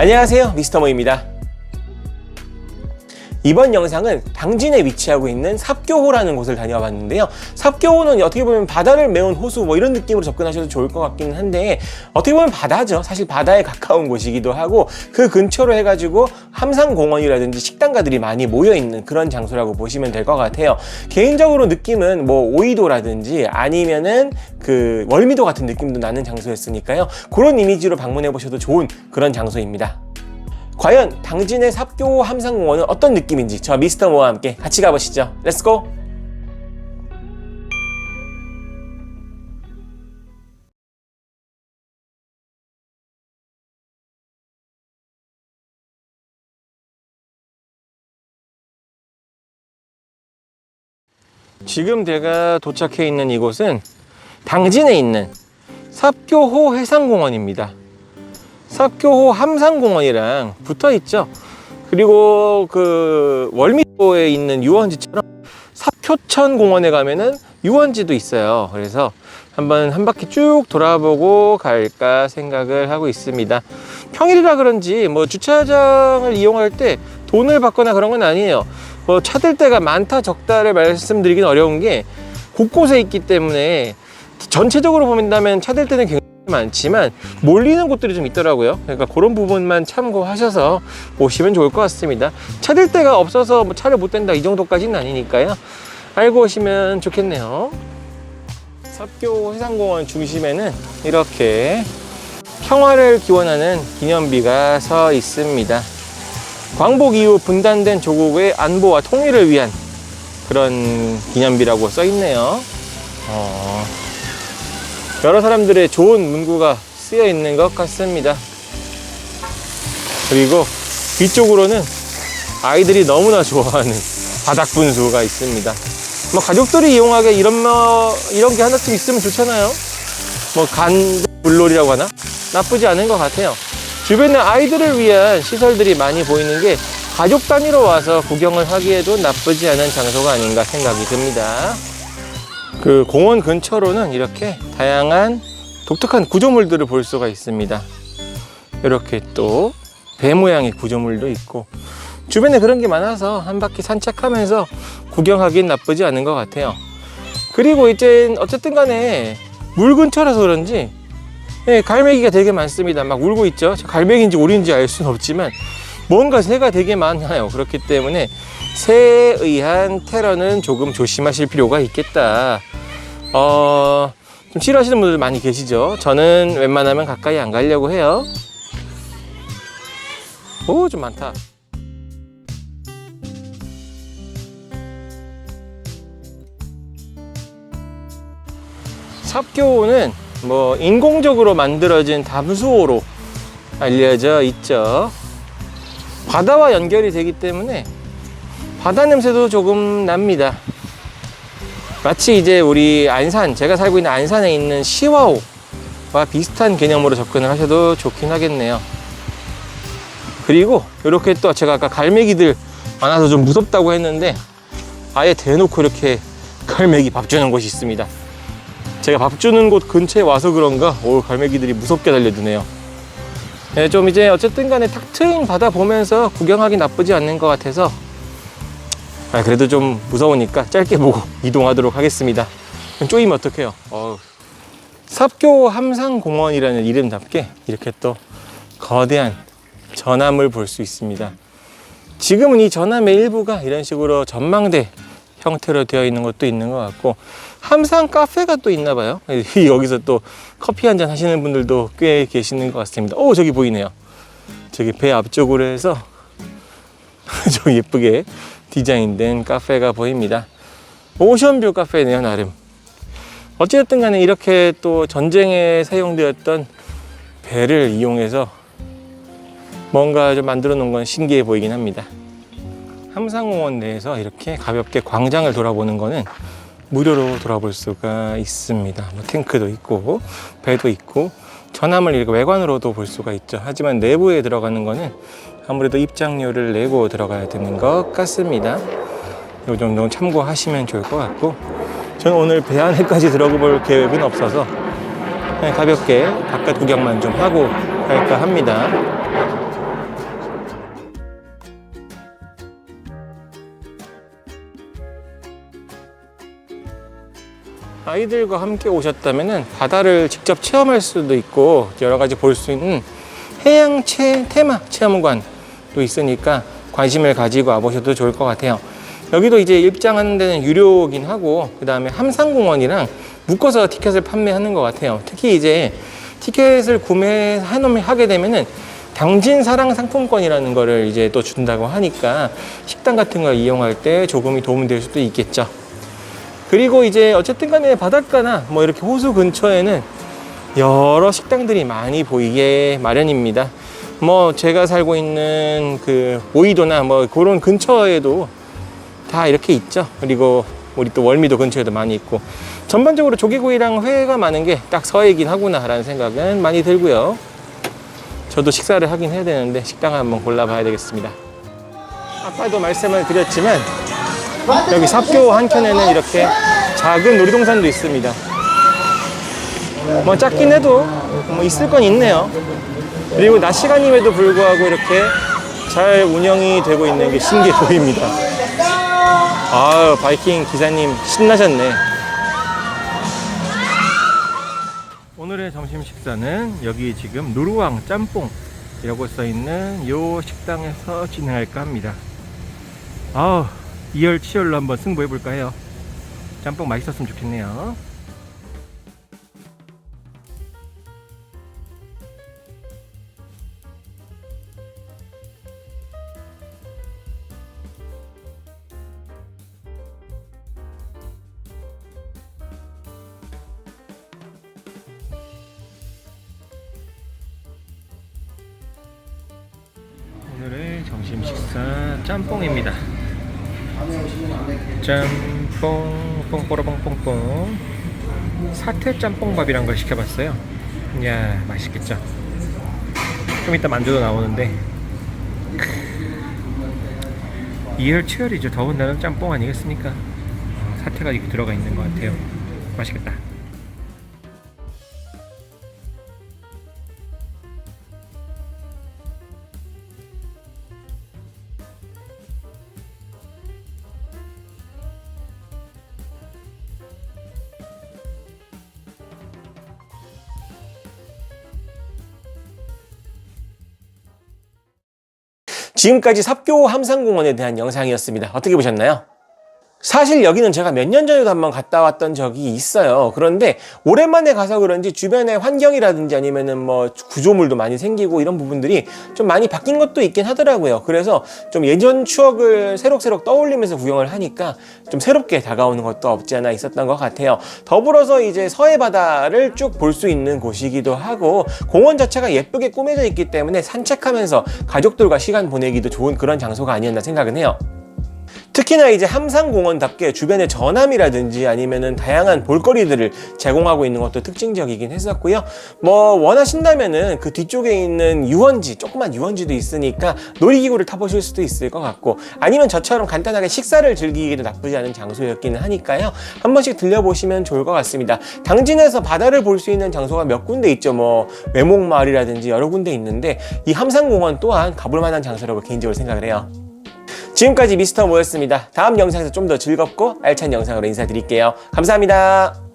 안녕하세요 미스터모입니다 이번 영상은 당진에 위치하고 있는 삽교호라는 곳을 다녀와 봤는데요. 삽교호는 어떻게 보면 바다를 메운 호수 뭐 이런 느낌으로 접근하셔도 좋을 것 같기는 한데 어떻게 보면 바다죠. 사실 바다에 가까운 곳이기도 하고 그 근처로 해가지고 함상공원이라든지 식당가들이 많이 모여 있는 그런 장소라고 보시면 될 것 같아요. 개인적으로 느낌은 뭐 오이도라든지 아니면은 그 월미도 같은 느낌도 나는 장소였으니까요. 그런 이미지로 방문해 보셔도 좋은 그런 장소입니다. 과연 당진의 삽교 함상공원은 어떤 느낌인지 저 미스터 모와 함께 같이 가보시죠. 렛츠고! 지금 제가 도착해 있는 이곳은 당진에 있는 삽교호 해상공원입니다. 삽교호 함상공원이랑 붙어 있죠. 그리고 그 월미도에 있는 유원지처럼 삽효천 공원에 가면은 유원지도 있어요. 그래서 한번 한 바퀴 쭉 돌아보고 갈까 생각을 하고 있습니다. 평일이라 그런지 뭐 주차장을 이용할 때 돈을 받거나 그런 건 아니에요. 뭐 차들 때가 많다 적다를 말씀드리긴 어려운 게 곳곳에 있기 때문에 전체적으로 본다면 차들 때는 굉장히 많지만 몰리는 곳들이 좀 있더라고요. 그러니까 그런 부분만 참고하셔서 오시면 좋을 것 같습니다. 차댈 데가 없어서 뭐 차를 못 댄다 이 정도까지는 아니니까요. 알고 오시면 좋겠네요. 삽교 해상공원 중심에는 이렇게 평화를 기원하는 기념비가 서 있습니다. 광복 이후 분단된 조국의 안보와 통일을 위한 그런 기념비라고 써 있네요. 어, 여러 사람들의 좋은 문구가 쓰여 있는 것 같습니다. 그리고 뒤쪽으로는 아이들이 너무나 좋아하는 바닥 분수가 있습니다. 뭐 가족들이 이용하게 이런 뭐 이런 게 하나쯤 있으면 좋잖아요. 뭐간 물놀이라고 하나 나쁘지 않은 것 같아요. 주변에 아이들을 위한 시설들이 많이 보이는 게 가족 단위로 와서 구경을 하기에도 나쁘지 않은 장소가 아닌가 생각이 듭니다. 그 공원 근처로는 이렇게 다양한 독특한 구조물들을 볼 수가 있습니다. 이렇게 또 배 모양의 구조물도 있고 주변에 그런 게 많아서 한 바퀴 산책하면서 구경하기엔 나쁘지 않은 것 같아요. 그리고 이제 어쨌든 간에 물 근처라서 그런지 예, 갈매기가 되게 많습니다. 막 울고 있죠. 갈매기인지 오리인지 알 수는 없지만 뭔가 새가 되게 많아요. 그렇기 때문에 새에 의한 테러는 조금 조심하실 필요가 있겠다. 어, 좀 싫어하시는 분들 많이 계시죠? 저는 웬만하면 가까이 안 가려고 해요. 오, 좀 많다. 삽교호는 뭐 인공적으로 만들어진 담수호로 알려져 있죠. 바다와 연결이 되기 때문에 바다 냄새도 조금 납니다. 마치 이제 우리 안산, 제가 살고 있는 안산에 있는 시와호와 비슷한 개념으로 접근을 하셔도 좋긴 하겠네요. 그리고 이렇게 또 제가 아까 갈매기들 많아서 좀 무섭다고 했는데 아예 대놓고 이렇게 갈매기 밥 주는 곳이 있습니다. 제가 밥 주는 곳 근처에 와서 그런가 오 갈매기들이 무섭게 달려드네요. 네, 좀 이제 어쨌든 간에 탁 트인 바다 보면서 구경하기 나쁘지 않는 것 같아서 아, 그래도 좀 무서우니까 짧게 보고 이동하도록 하겠습니다. 쪼이면 어떡해요. 어우. 삽교 함상공원이라는 이름답게 이렇게 또 거대한 전함을 볼 수 있습니다. 지금은 이 전함의 일부가 이런 식으로 전망대 형태로 되어 있는 것도 있는 것 같고 함상 카페가 또 있나 봐요. 여기서 또 커피 한 잔 하시는 분들도 꽤 계시는 것 같습니다. 오 저기 보이네요. 저기 배 앞쪽으로 해서 좀 예쁘게 디자인된 카페가 보입니다. 오션뷰 카페네요 나름. 어찌됐든 간에 이렇게 또 전쟁에 사용되었던 배를 이용해서 뭔가 좀 만들어 놓은 건 신기해 보이긴 합니다. 함상공원 내에서 이렇게 가볍게 광장을 돌아보는 거는 무료로 돌아볼 수가 있습니다. 뭐 탱크도 있고 배도 있고 전함을 이렇게 외관으로도 볼 수가 있죠. 하지만 내부에 들어가는 거는 아무래도 입장료를 내고 들어가야 되는 것 같습니다. 이 정도는 참고하시면 좋을 것 같고 저는 오늘 배 안에까지 들어가 볼 계획은 없어서 가볍게 바깥 구경만 좀 하고 갈까 합니다. 아이들과 함께 오셨다면 바다를 직접 체험할 수도 있고 여러 가지 볼 수 있는 해양 체 테마 체험관도 있으니까 관심을 가지고 와보셔도 좋을 것 같아요. 여기도 이제 입장하는 데는 유료긴 하고 그 다음에 함산공원이랑 묶어서 티켓을 판매하는 것 같아요. 특히 이제 티켓을 구매하게 되면은 당진 사랑 상품권이라는 거를 이제 또 준다고 하니까 식당 같은 거 이용할 때 조금이 도움이 될 수도 있겠죠. 그리고 이제 어쨌든 간에 바닷가나 뭐 이렇게 호수 근처에는 여러 식당들이 많이 보이게 마련입니다. 뭐 제가 살고 있는 그 오이도나 뭐 그런 근처에도 다 이렇게 있죠. 그리고 우리 또 월미도 근처에도 많이 있고 전반적으로 조개구이랑 회가 많은 게 딱 서해이긴 하구나라는 생각은 많이 들고요. 저도 식사를 하긴 해야 되는데 식당을 한번 골라봐야 되겠습니다. 아까도 말씀을 드렸지만 여기 삽교 한켠에는 이렇게 작은 놀이동산도 있습니다. 뭐 작긴 해도 뭐 있을 건 있네요. 그리고 낮 시간임에도 불구하고 이렇게 잘 운영이 되고 있는 게 신기해 보입니다. 아유, 바이킹 기사님 신나셨네. 오늘의 점심 식사는 여기 지금 누르왕 짬뽕이라고 써 있는 요 식당에서 진행할까 합니다. 아우, 이열치열로 한번 승부해 볼까 해요. 짬뽕 맛있었으면 좋겠네요. 오늘의 점심 식사 짬뽕입니다. 짬뽕 뽕뽀로뽕뽕뽕 사태 짬뽕밥이란 걸 시켜봤어요. 이야 맛있겠죠. 좀 이따 만두도 나오는데 이열치열이죠. 더운 날은 짬뽕 아니겠습니까? 어, 사태가 이렇게 들어가 있는 것 같아요. 맛있겠다. 지금까지 삽교 함산공원에 대한 영상이었습니다. 어떻게 보셨나요? 사실 여기는 제가 몇 년 전에도 한번 갔다 왔던 적이 있어요. 그런데 오랜만에 가서 그런지 주변의 환경이라든지 아니면은 뭐 구조물도 많이 생기고 이런 부분들이 좀 많이 바뀐 것도 있긴 하더라고요. 그래서 좀 예전 추억을 새록새록 떠올리면서 구경을 하니까 좀 새롭게 다가오는 것도 없지 않아 있었던 것 같아요. 더불어서 이제 서해 바다를 쭉 볼 수 있는 곳이기도 하고 공원 자체가 예쁘게 꾸며져 있기 때문에 산책하면서 가족들과 시간 보내기도 좋은 그런 장소가 아니었나 생각은 해요. 특히나 이제 함산공원답게 주변에 전함이라든지 아니면은 다양한 볼거리들을 제공하고 있는 것도 특징적이긴 했었고요. 뭐 원하신다면은 그 뒤쪽에 있는 유원지, 조그만 유원지도 있으니까 놀이기구를 타보실 수도 있을 것 같고 아니면 저처럼 간단하게 식사를 즐기기도 나쁘지 않은 장소였기는 하니까요. 한 번씩 들려보시면 좋을 것 같습니다. 당진에서 바다를 볼 수 있는 장소가 몇 군데 있죠. 뭐 외목마을이라든지 여러 군데 있는데 이 함산공원 또한 가볼 만한 장소라고 개인적으로 생각을 해요. 지금까지 미스터 모였습니다. 다음 영상에서 좀 더 즐겁고 알찬 영상으로 인사드릴게요. 감사합니다.